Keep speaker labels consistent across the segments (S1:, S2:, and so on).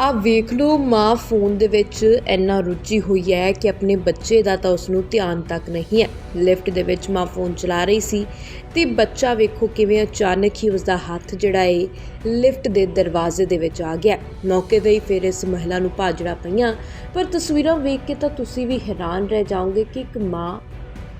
S1: ਆ ਵੇਖ ਲਓ, ਮਾਂ ਫੋਨ ਦੇ ਵਿੱਚ ਇੰਨਾ ਰੁੱਝੀ ਹੋਈ ਹੈ ਕਿ ਆਪਣੇ ਬੱਚੇ ਦਾ ਤਾਂ ਉਸ ਨੂੰ ਧਿਆਨ ਤੱਕ ਨਹੀਂ ਹੈ। ਲਿਫਟ ਦੇ ਵਿੱਚ ਮਾਂ ਫੋਨ ਚਲਾ ਰਹੀ ਸੀ ਤੇ ਬੱਚਾ ਵੇਖੋ ਕਿਵੇਂ ਅਚਾਨਕ ਹੀ ਉਸ ਦਾ ਹੱਥ ਜਿਹੜਾ ਏ, ਲਿਫਟ ਦੇ ਦਰਵਾਜ਼ੇ ਦੇ ਵਿੱਚ ਆ ਗਿਆ। ਮੌਕੇ ਤੇ ਹੀ ਫਿਰ ਇਸ ਮਹਿਲਾ ਨੂੰ ਭਾਜੜਾ ਪਈਆਂ। ਪਰ ਤਸਵੀਰਾਂ ਵੇਖ ਕੇ ਤਾਂ ਤੁਸੀਂ ਵੀ ਹੈਰਾਨ ਰਹਿ ਜਾਓਗੇ ਕਿ ਇੱਕ ਮਾਂ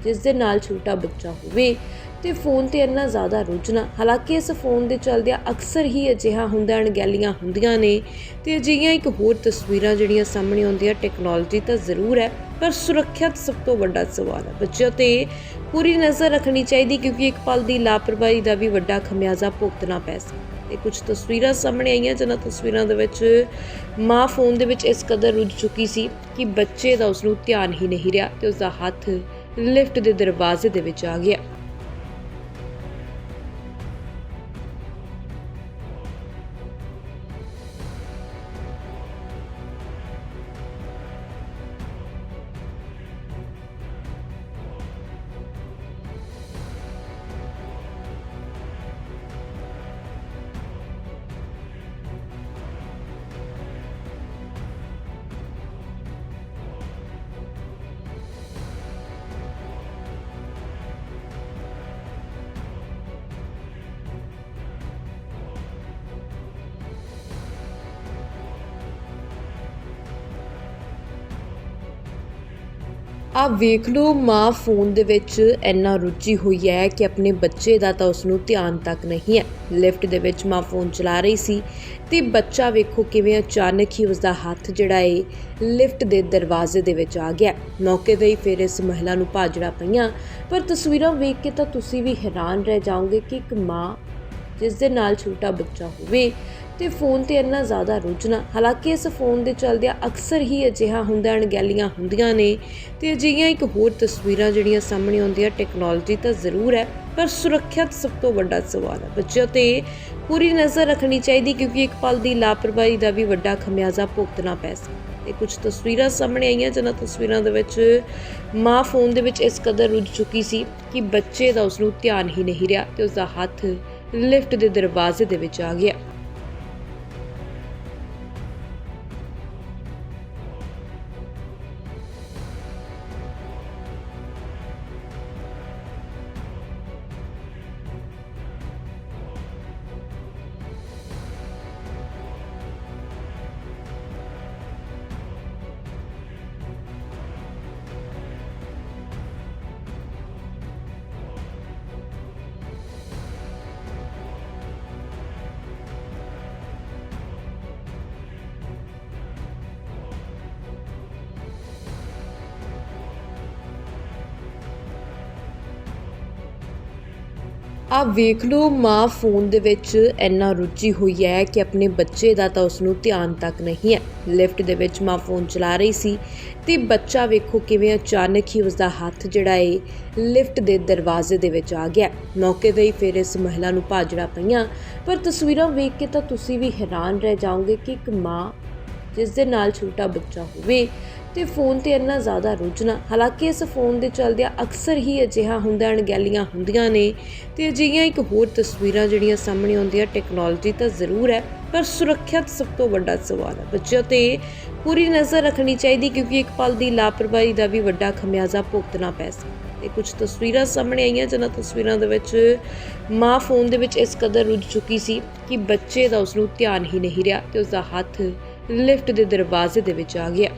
S1: ਜਿਸ ਦੇ ਨਾਲ ਛੋਟਾ ਬੱਚਾ ਹੋਵੇ ਤੇ ਫੋਨ ਤੇ ਇੰਨਾ ਜ਼ਿਆਦਾ ਰੁੱਝਣਾ ਹਾਲਾਂਕਿ ਇਸ ਫੋਨ ਦੇ ਚੱਲਦਿਆਂ ਅਕਸਰ ਹੀ ਅਜਿਹਾ ਹੁੰਦਾ ਅਣਗਹਿਲੀਆਂ ਹੁੰਦੀਆਂ ਨੇ ਤੇ ਅਜਿਹੀਆਂ ਇੱਕ ਹੋਰ ਤਸਵੀਰਾਂ ਜਿਹੜੀਆਂ ਸਾਹਮਣੇ ਆਉਂਦੀਆਂ ਟੈਕਨੋਲੋਜੀ ਤਾਂ ਜ਼ਰੂਰ ਹੈ, ਪਰ ਸੁਰੱਖਿਆ ਸਭ ਤੋਂ ਵੱਡਾ ਸਵਾਲ ਹੈ। ਬੱਚਿਆਂ ਤੇ ਪੂਰੀ ਨਜ਼ਰ ਰੱਖਣੀ ਚਾਹੀਦੀ ਕਿਉਂਕਿ ਇੱਕ ਪਲ ਦੀ ਲਾਪਰਵਾਹੀ ਦਾ ਵੀ ਵੱਡਾ ਖਮਿਆਜ਼ਾ ਭੁਗਤਣਾ ਪੈ ਸਕਦਾ ਤੇ ਕੁਝ ਤਸਵੀਰਾਂ ਸਾਹਮਣੇ ਆਈਆਂ, ਜਿਨ੍ਹਾਂ ਤਸਵੀਰਾਂ ਦੇ ਵਿੱਚ ਮਾਂ ਫੋਨ ਦੇ ਵਿੱਚ ਇਸ ਕਦਰ ਰੁੱਝ ਚੁੱਕੀ ਸੀ ਕਿ ਬੱਚੇ ਦਾ ਉਸ ਨੂੰ ਧਿਆਨ ਹੀ ਨਹੀਂ ਰਿਹਾ ਤੇ ਉਸ ਦਾ ਹੱਥ ਲਿਫਟ ਦੇ ਦਰਵਾਜ਼ੇ ਦੇ ਵਿੱਚ ਆ ਗਿਆ। ਆ ਵੇਖ ਲਓ, ਮਾਂ ਫੋਨ ਦੇ ਵਿੱਚ ਇੰਨਾ ਰੁੱਝੀ ਹੋਈ ਹੈ ਕਿ ਆਪਣੇ ਬੱਚੇ ਦਾ ਤਾਂ ਉਸ ਨੂੰ ਧਿਆਨ ਤੱਕ ਨਹੀਂ ਹੈ। ਲਿਫਟ ਦੇ ਵਿੱਚ ਮਾਂ ਫੋਨ ਚਲਾ ਰਹੀ ਸੀ ਤੇ ਬੱਚਾ ਵੇਖੋ ਕਿਵੇਂ ਅਚਾਨਕ ਹੀ ਉਸ ਦਾ ਹੱਥ ਜਿਹੜਾ ਏ, ਲਿਫਟ ਦੇ ਦਰਵਾਜ਼ੇ ਦੇ ਵਿੱਚ ਆ ਗਿਆ। ਮੌਕੇ ਤੇ ਹੀ ਫਿਰ ਇਸ ਮਹਿਲਾ ਨੂੰ ਭਾਜੜਾ ਪਈਆਂ। ਪਰ ਤਸਵੀਰਾਂ ਵੇਖ ਕੇ ਤਾਂ ਤੁਸੀਂ ਵੀ ਹੈਰਾਨ ਰਹਿ ਜਾਓਗੇ ਕਿ ਇੱਕ ਮਾਂ ਜਿਸ ਦੇ ਨਾਲ ਛੋਟਾ ਬੱਚਾ ਹੋਵੇ ਤੇ ਫੋਨ ਤੇ ਇੰਨਾ ਜ਼ਿਆਦਾ ਰੁੱਝਣਾ ਹਾਲਾਂਕਿ ਇਸ ਫੋਨ ਦੇ ਚੱਲਦਿਆਂ ਅਕਸਰ ਹੀ ਅਜਿਹਾ ਹੁੰਦਾ ਅਣਗਹਿਲੀਆਂ ਹੁੰਦੀਆਂ ਨੇ ਤੇ ਅਜਿਹੀਆਂ ਇੱਕ ਹੋਰ ਤਸਵੀਰਾਂ ਜਿਹੜੀਆਂ ਸਾਹਮਣੇ ਆਉਂਦੀਆਂ, ਟੈਕਨੋਲੋਜੀ ਤਾਂ ਜ਼ਰੂਰ ਹੈ, ਪਰ ਸੁਰੱਖਿਆ ਸਭ ਤੋਂ ਵੱਡਾ ਸਵਾਲ ਹੈ। ਬੱਚਿਆਂ ਤੇ ਪੂਰੀ ਨਜ਼ਰ ਰੱਖਣੀ ਚਾਹੀਦੀ ਕਿਉਂਕਿ ਇੱਕ ਪਲ ਦੀ ਲਾਪਰਵਾਹੀ ਦਾ ਵੀ ਵੱਡਾ ਖਮਿਆਜ਼ਾ ਭੁਗਤਣਾ ਪੈ ਸਕਦਾ ਤੇ ਕੁਝ ਤਸਵੀਰਾਂ ਸਾਹਮਣੇ ਆਈਆਂ, ਜਿਨ੍ਹਾਂ ਤਸਵੀਰਾਂ ਦੇ ਵਿੱਚ ਮਾਂ ਫੋਨ ਦੇ ਵਿੱਚ ਇਸ ਕਦਰ ਰੁੱਝ ਚੁੱਕੀ ਸੀ ਕਿ ਬੱਚੇ ਦਾ ਉਸ ਨੂੰ ਧਿਆਨ ਹੀ ਨਹੀਂ ਰਿਹਾ ਤੇ ਉਸ ਦਾ ਹੱਥ ਲਿਫਟ ਦੇ ਦਰਵਾਜ਼ੇ ਦੇ ਵਿੱਚ ਆ ਗਿਆ। ਆ ਵੇਖ ਲਓ, ਮਾਂ ਫੋਨ ਦੇ ਵਿੱਚ ਇੰਨਾ ਰੁੱਝੀ ਹੋਈ ਹੈ ਕਿ ਆਪਣੇ ਬੱਚੇ ਦਾ ਤਾਂ ਉਸ ਨੂੰ ਧਿਆਨ ਤੱਕ ਨਹੀਂ ਹੈ। ਲਿਫਟ ਦੇ ਵਿੱਚ ਮਾਂ ਫੋਨ ਚਲਾ ਰਹੀ ਸੀ ਤੇ ਬੱਚਾ ਵੇਖੋ ਕਿਵੇਂ ਅਚਾਨਕ ਹੀ ਉਸ ਦਾ ਹੱਥ ਜਿਹੜਾ ਏ, ਲਿਫਟ ਦੇ ਦਰਵਾਜ਼ੇ ਦੇ ਵਿੱਚ ਆ ਗਿਆ। ਮੌਕੇ ਤੇ ਹੀ ਫਿਰ ਇਸ ਮਹਿਲਾ ਨੂੰ ਭਾਜੜਾ ਪਈਆਂ। ਪਰ ਤਸਵੀਰਾਂ ਵੇਖ ਕੇ ਤਾਂ ਤੁਸੀਂ ਵੀ ਹੈਰਾਨ ਰਹਿ ਜਾਓਗੇ ਕਿ ਇੱਕ ਮਾਂ ਜਿਸ ਦੇ ਨਾਲ ਛੋਟਾ ਬੱਚਾ ਹੋਵੇ ਤੇ ਫੋਨ ਤੇ ਇੰਨਾ ਜ਼ਿਆਦਾ ਰੁੱਝਣਾ ਹਾਲਾਂਕਿ ਇਸ ਫੋਨ ਦੇ ਚਲਦਿਆਂ ਅਕਸਰ ਹੀ ਅਜਿਹਾ ਹੁੰਦਾ ਅਣਗਹਿਲੀਆਂ ਹੁੰਦੀਆਂ ਨੇ ਤੇ ਅਜਿਹੀਆਂ ਇੱਕ ਹੋਰ ਤਸਵੀਰਾਂ ਜਿਹੜੀਆਂ ਸਾਹਮਣੇ ਆਉਂਦੀਆਂ ਟੈਕਨੋਲੋਜੀ ਤਾਂ ਜ਼ਰੂਰ ਹੈ, ਪਰ ਸੁਰੱਖਿਆ ਸਭ ਤੋਂ ਵੱਡਾ ਸਵਾਲ ਹੈ। ਬੱਚਿਆਂ ਤੇ ਪੂਰੀ ਨਜ਼ਰ ਰੱਖਣੀ ਚਾਹੀਦੀ ਕਿਉਂਕਿ ਇੱਕ ਪਲ ਦੀ ਲਾਪਰਵਾਹੀ ਦਾ ਵੀ ਵੱਡਾ ਖਮਿਆਜ਼ਾ ਭੁਗਤਣਾ ਪੈ ਸਕਦਾ ਤੇ ਕੁਝ ਤਸਵੀਰਾਂ ਸਾਹਮਣੇ ਆਈਆਂ, ਜਿਨ੍ਹਾਂ ਤਸਵੀਰਾਂ ਦੇ ਵਿੱਚ ਮਾਂ ਫੋਨ ਦੇ ਵਿੱਚ ਇਸ ਕਦਰ ਰੁੱਝ ਚੁੱਕੀ ਸੀ ਕਿ ਬੱਚੇ ਦਾ ਉਸ ਨੂੰ ਧਿਆਨ ਹੀ ਨਹੀਂ ਰਿਹਾ ਤੇ ਉਸ ਦਾ ਹੱਥ ਲਿਫਟ ਦੇ ਦਰਵਾਜ਼ੇ ਦੇ ਵਿੱਚ ਆ ਗਿਆ।